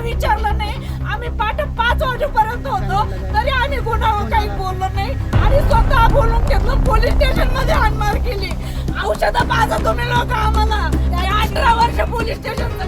विचारलं नाही. आम्ही पाठ पाच वाजेपर्यंत होतो. तरी आम्ही कोणावर काही बोललो नाही. आणि स्वतः बोलून घेतलं पोलीस स्टेशनमध्ये हानमार केली. औषधं पाजा तुम्ही लोक आम्हाला. अठरा वर्ष पोलीस स्टेशन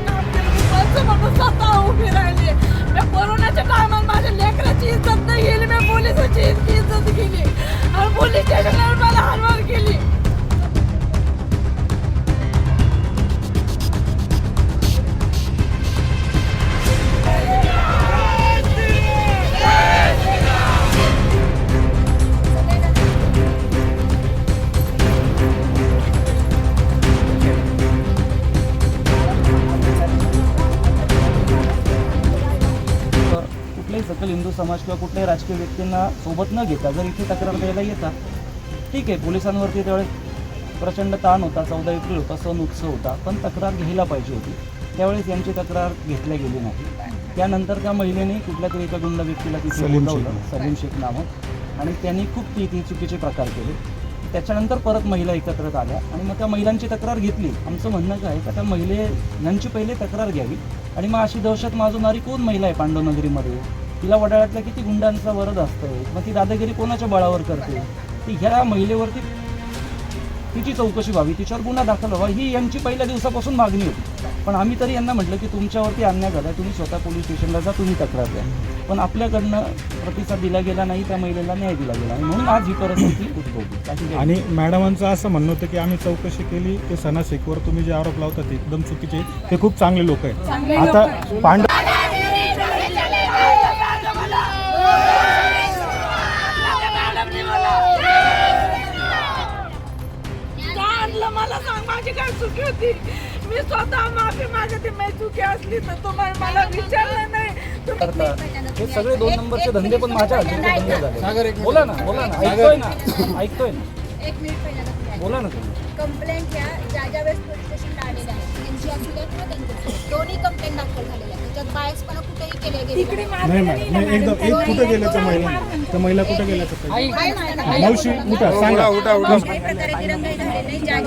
कुठल्याही सकल हिंदू समाज किंवा कुठल्याही राजकीय व्यक्तींना सोबत न घेता जर इथे तक्रार द्यायला येतात ठीक आहे पोलिसांवरती त्यावेळेस प्रचंड ताण होता चौदा एप्रिल होता सण उत्सव होता पण तक्रार घ्यायला पाहिजे होती. त्यावेळेस यांची तक्रार घेतल्या गेली नाही. त्यानंतर त्या महिलेने कुठल्या तरी एका गुंड व्यक्तीला तिथे बोलावलं. सलीम शेख नामक आणि त्यांनी खूप ती ती चुकीचे प्रकार केले. त्याच्यानंतर परत महिला एकत्रित आल्या आणि मग त्या महिलांची तक्रार घेतली. आमचं म्हणणं काय का त्या महिले यांची पहिले तक्रार घ्यावी. आणि मग अशी दहशत माजवणारी कोण महिला आहे पांडवनगरीमध्ये? तिला वडाळ्यातल्या किती गुंडांचा वरद असतंय मग ती दादागिरी कोणाच्या बळावर करते? ती ह्या महिलेवरती तिची चौकशी व्हावी तिच्यावर गुन्हा दाखल व्हावा ही यांची पहिल्या दिवसापासून मागणी होती. पण आम्ही तरी यांना म्हटलं की तुमच्यावरती अन्याय झाला तुम्ही स्वतः पोलीस स्टेशनला जा तुम्ही तक्रार द्या. पण आपल्याकडनं प्रतिसाद दिला गेला नाही त्या महिलेला न्याय दिला गेला म्हणून आज ही परिस्थिती उद्भवली. आणि मॅडमांचं असं म्हणणं होतं की आम्ही चौकशी केली ते सणा शेखवर तुम्ही जे आरोप लावता ते एकदम चुकीचे ते खूप चांगले लोक आहेत. आता पांडव माझी काय चुकी होती मी स्वतः माफी मागते मी चुकी असली तर तुम्हाला मला विचारलं नाही तुम्ही हे सगळे दोन नंबरचे धंदे पण माझ्या धंदे झाले बोला ना बोला ना ऐकतोय ना ऐकतोय ना एक मिनिट पहिल्यांदा बोला ना तुम्ही कंप्लेंट ह्या ज्या ज्या वेळेस पोलीस स्टेशनला आलेल्या आहेत त्यांची असू द्या किंवा त्यांची. दोन्ही कंप्लेंट दाखल झालेल्या आहेत त्याच्यात बायसपणा कुठेही केले गेले तिकडे नाही मॅडम नाही एकदम एक कुठं गेल्या त्या महिला त्या महिला कुठं गेल्या त्या मावशी उठा सांगा प्रकारे दिरंगाई झालेली नाही ज्या ज्या